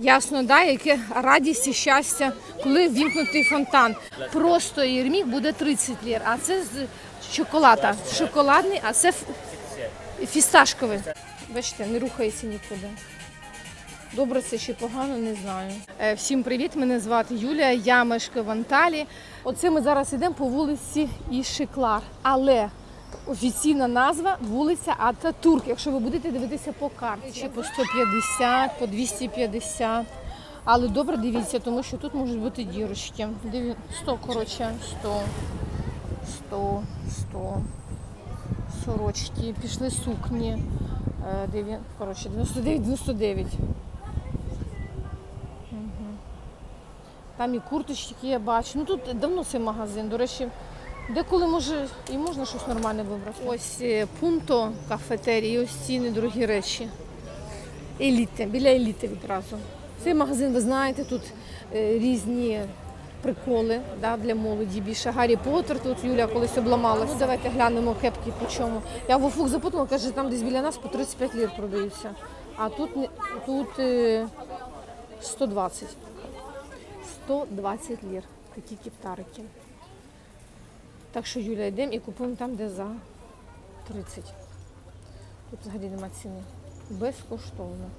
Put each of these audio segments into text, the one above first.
Ясно, да, яке радість і щастя, коли вімкнутий фонтан. Просто єрмік буде 30 лір, а це з шоколада. Шоколадний, а це фісташковий. Бачите, не рухається нікуди. Добре це чи погано, не знаю. Е, Всім привіт! Мене звати Юлія, я мешкаю в Анталії. Оце ми зараз йдемо по вулиці Ішиклар. Але офіційна назва вулиця Ататурк. Якщо ви будете дивитися по карті, чи по 150, по 250. Але добре дивіться, тому що тут можуть бути дірочки. Диві- 100, коротше, 100, 100, 100. Сорочки, пішли сукні. Е, Коротше, 99, 99. Там і курточки я бачу. Ну тут давно цей магазин. До речі, деколи може і можна щось нормальне вибрати. Ось е, пункто кафетерії, ось ці недорогі речі. Еліти, біля еліти відразу. Цей магазин, ви знаєте, тут е, різні приколи да, для молоді. Більше Гаррі Поттер, тут Юля колись обламалась. Ну, давайте глянемо кепки по чому. Я в Офук запитала, каже, там десь біля нас по 35 лір продаються. А тут, тут е, 120. 120 лір. Такі кептарики. Так що, Юля, йдемо і купуємо там, де за 30. Тут взагалі нема ціни. Безкоштовно.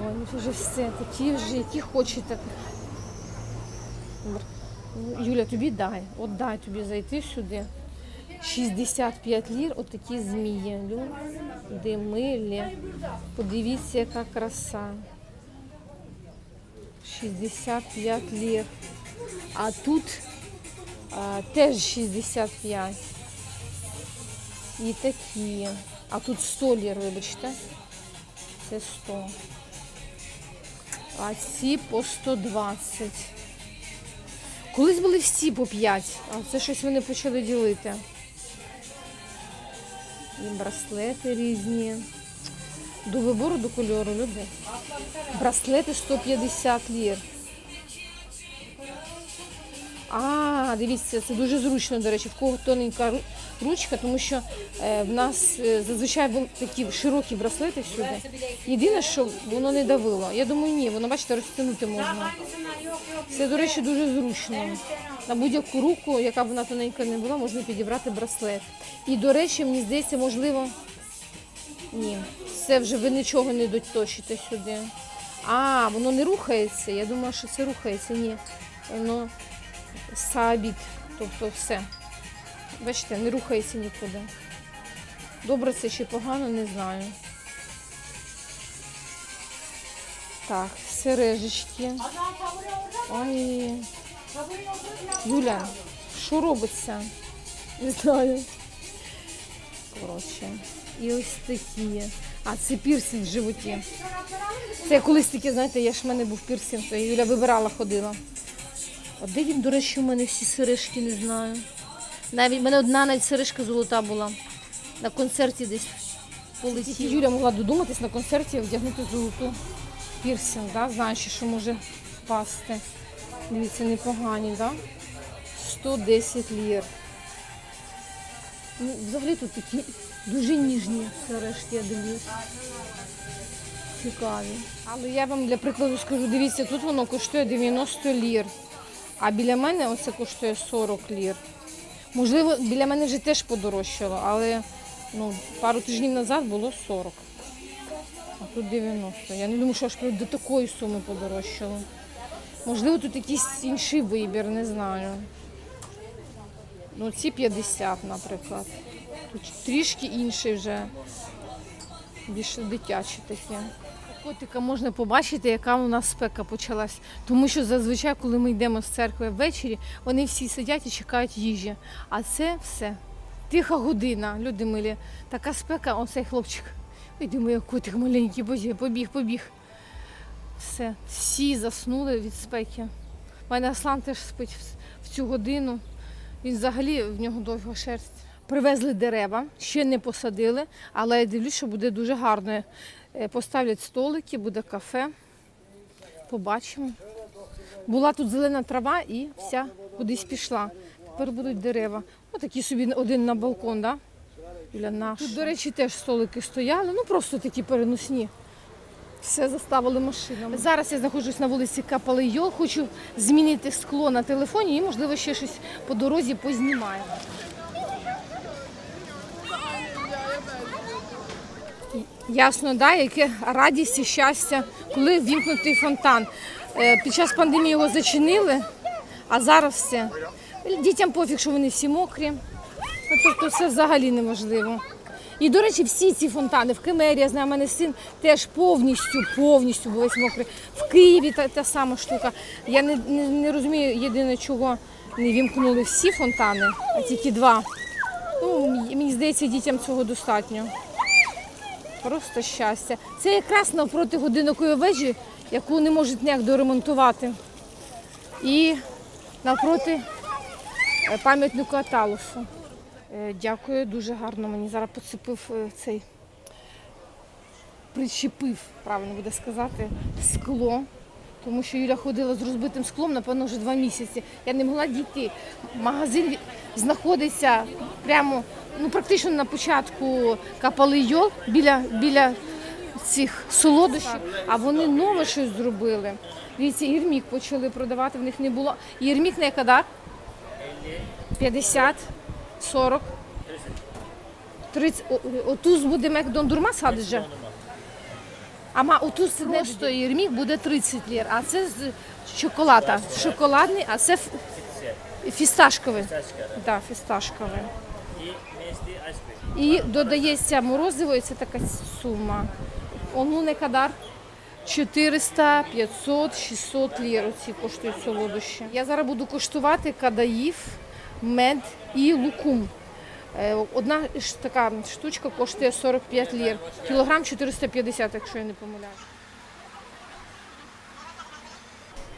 Ой, ну це вже все, такі вже, які хочете. Ну, Юля, тобі дай, от дай тобі зайти сюди. 65 лір, отакі змії. Люди милі. Подивіться, яка краса. 65 лір. А тут теж 65. І такі. А тут 100 лір, вибачте. Це 100. А ці по 120. Колись були всі по 5, а це щось вони почали ділити. І браслети різні. До вибору, до кольору, люди. Браслети 150 лір. А, дивіться, це дуже зручно, до речі, в кого тоненька ручка, тому що е, в нас е, зазвичай такі широкі браслети всюди. Єдине, що воно не давило. Я думаю, ні, воно, бачите, розтягнути можна. Це, до речі, дуже зручно. На будь-яку руку, яка б вона тоненька не була, можна підібрати браслет. І, до речі, мені здається, можливо. Ні, це вже ви нічого не доточите сюди. А, воно не рухається. Я думала, що це рухається. Ні. Воно сабіт. Тобто все. Бачите, не рухається нікуди. Добре це чи погано, не знаю. Так, сережечки. Ой. Юля, що робиться? Не знаю. Коротше. І ось такі. А, це пірсинг в животі. Це колись таке, знаєте, я ж в мене був пірсинг, то Юля вибирала, ходила. А де він, до речі, у мене всі сережки, не знаю. Навіть в мене одна навіть сережка золота була. На концерті десь полетіла. Юля могла додуматись на концерті вдягнути золоту пірсинг, да? знаючи, що може впасти. Дивіться, непогані, так? Да? 110 лір. Ну, взагалі тут такі дуже ніжні сережки, я дивлюсь. Цікаві. Але я вам для прикладу скажу, дивіться, тут воно коштує 90 лір. А біля мене оце коштує 40 лір. Можливо, біля мене вже теж подорожчало, але ну, пару тижнів назад було 40. А тут 90. Я не думаю, що аж до такої суми подорожчало. Можливо, тут якийсь інший вибір, не знаю. Ну, ці 50, наприклад. Тут трішки інший вже. Більше дитячі такі. Котика можна побачити, яка у нас спека почалась. Тому що зазвичай, коли ми йдемо з церкви ввечері, вони всі сидять і чекають їжі. А це все. Тиха година, люди милі. Така спека, оцей хлопчик. Ой, думаю, котик маленький, побіг, побіг. Все, всі заснули від спеки. У мене Аслан теж спить в цю годину. Він взагалі в нього довга шерсть. Привезли дерева, ще не посадили, але я дивлюсь, що буде дуже гарно. Е, Поставлять столики, буде кафе. Побачимо. Була тут зелена трава і вся кудись пішла. Тепер будуть дерева. Отакі собі один на балкон, да? Біля нашого. Тут, до речі, теж столики стояли, ну просто такі переносні. Все заставили машинами. Зараз я знаходжусь на вулиці Капалейо, хочу змінити скло на телефоні і, можливо, ще щось по дорозі познімаю. Ясно, да, яке радість і щастя, коли вімкнутий фонтан. Е, Під час пандемії його зачинили, а зараз все. Дітям пофіг, що вони всі мокрі. Ну, тобто це взагалі неможливо. І, до речі, всі ці фонтани в Кемері, я знаю, в мене син теж повністю, повністю був весь мокрий. В Києві та, та сама штука. Я не, не, не розумію єдине, чого не вімкнули всі фонтани, а тільки два. Ну, мені здається, дітям цього достатньо. Просто щастя. Це якраз навпроти годинокої вежі, яку не можуть ніяк доремонтувати. І навпроти е, пам'ятнику Аталусу. Е, Дякую, дуже гарно мені зараз поцепив е, цей, причепив, правильно буде сказати, скло. Тому що Юля ходила з розбитим склом, напевно, вже два місяці. Я не могла дійти. Магазин знаходиться прямо, ну практично на початку Капалийо, біля, біля цих солодощів, а вони нове щось зробили. Дивіться, ірмік почали продавати, в них не було. Ірмік на якадар? 50, 40. 30. О, Отуз буде мек дондурма садиже? Ама отут це просто ірмік буде 30 лір, а це з шоколада. Шоколадний, а це фісташковий. Да, фісташковий. І. І додається морозиво, і це така сума. Ону не кадар. 400, 500, 600 лір оці коштують солодощі. Я зараз буду коштувати кадаїв, мед і лукум. Е, Одна ж така штучка коштує 45 лір. Кілограм 450, якщо я не помиляюсь.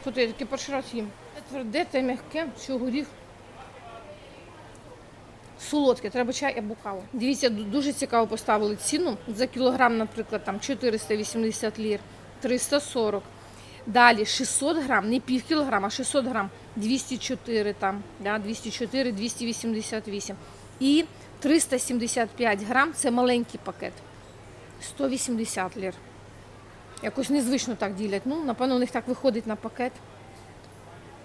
Тут я таке перший раз їм. Тверде та м'яке, що горіх. Солодке, треба чай або каву. Дивіться, дуже цікаво поставили ціну. За кілограм, наприклад, там 480 лір, 340. Далі 600 грам, не пів кілограма, а 600 грам, 204 там, да, 204, 288. І 375 грам, це маленький пакет, 180 лір. Якось незвично так ділять. Ну, напевно, у них так виходить на пакет.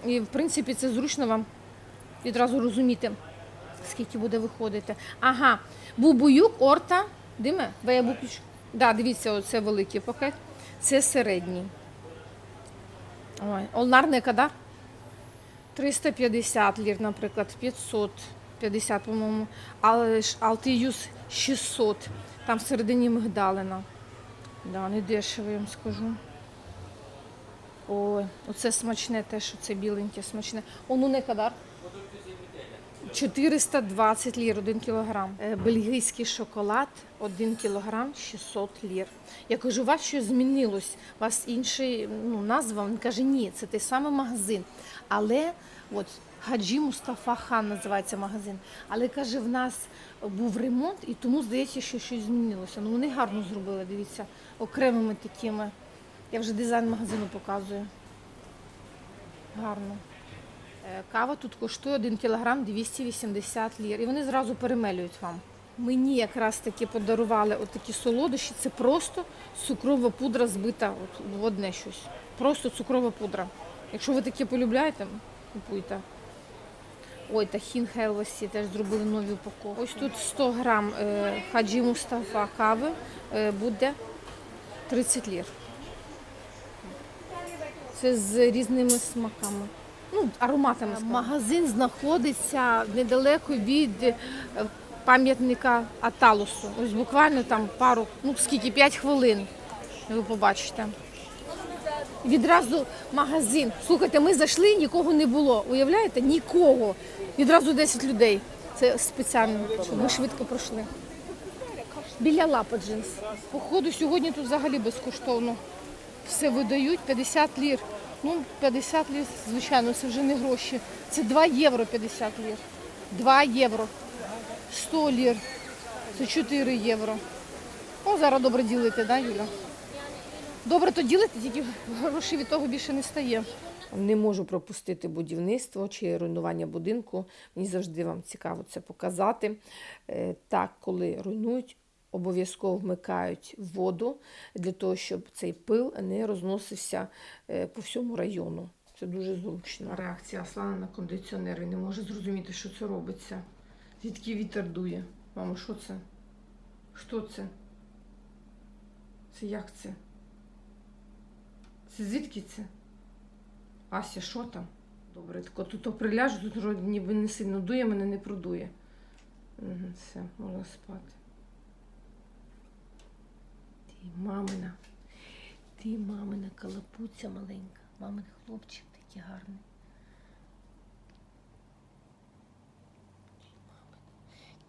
І, в принципі, це зручно вам відразу розуміти, скільки буде виходити. Ага, бубуюк, орта, диме, веябукіч. Да, дивіться, оце великий пакет. Це середній. Ой, олнарний кадар? 350 лір, наприклад, 550, по-моєму. Але Алтиюз 600. Там всередині мигдалина. Да, не дешево, я вам скажу. Ой, оце смачне теж, оце біленьке смачне. Ону не кадар. 420 лір 1 кілограм. Е, Бельгійський шоколад 1 кілограм 600 лір. Я кажу, у вас щось змінилось, у вас інший ну, назва. Він каже, ні, це той самий магазин. Але от Хаджі Мустафа Хан називається магазин. Але каже, в нас був ремонт, і тому здається, що щось змінилося. Ну вони гарно зробили, дивіться, окремими такими. Я вже дизайн магазину показую. Гарно. Е, Кава тут коштує 1 кілограм 280 лір. І вони зразу перемелюють вам. Мені якраз таки подарували отакі солодощі. Це просто цукрова пудра збита от в одне щось. Просто цукрова пудра. Якщо ви таке полюбляєте, купуйте. Ой, тахін Хелвесі теж зробили нові упаковки. Ось тут 100 грам е, хаджі Мустафа кави е, буде 30 лір. Це з різними смаками. Ну, ароматами. Магазин знаходиться недалеко від е, пам'ятника Аталусу. Ось буквально там пару, ну скільки, 5 хвилин. Ви побачите. Відразу магазин. Слухайте, ми зайшли, нікого не було. Уявляєте? Нікого. Відразу 10 людей. Це спеціально, ми швидко пройшли. Біля лапа джинс. Походу, сьогодні тут взагалі безкоштовно все видають 50 лір. Ну, 50 лір, звичайно, це вже не гроші. Це 2 євро 50 лір. 2 євро. 100 лір. Це 4 євро. Ну, зараз добре ділити, да, Юля? Добре то ділити, тільки грошей від того більше не стає. Не можу пропустити будівництво чи руйнування будинку. Мені завжди вам цікаво це показати. Е, Так, коли руйнують обов'язково вмикають воду для того, щоб цей пил не розносився е, по всьому району. Це дуже зручно. Реакція Аслана на кондиціонер. Він не може зрозуміти, що це робиться. Звідки вітер дує? Мамо, що це? Що це? Це як це? Це звідки це? Ася, що там? Добре, тако тут приляжу, тут вроді ніби не сильно дує, мене не продує. Все, можна спати. Ти мамина. Ти мамина калапуця маленька. Мамин хлопчик такий гарний.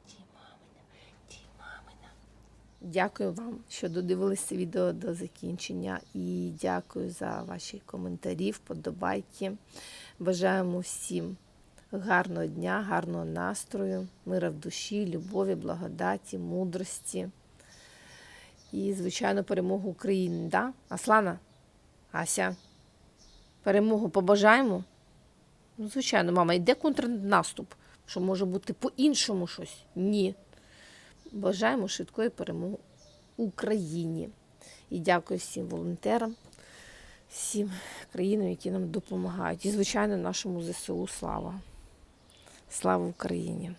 Ті мамина, ті мамина. Дякую вам, що додивилися відео до закінчення. І дякую за ваші коментарі, вподобайки. Бажаємо всім гарного дня, гарного настрою, мира в душі, любові, благодаті, мудрості. І, звичайно, перемогу України. Да? Аслана? Ася? Перемогу побажаємо? Ну, звичайно, мама, йде контрнаступ, що може бути по-іншому щось? Ні. Бажаємо швидкої перемоги Україні. І дякую всім волонтерам, всім країнам, які нам допомагають. І, звичайно, нашому ЗСУ слава. Слава Україні!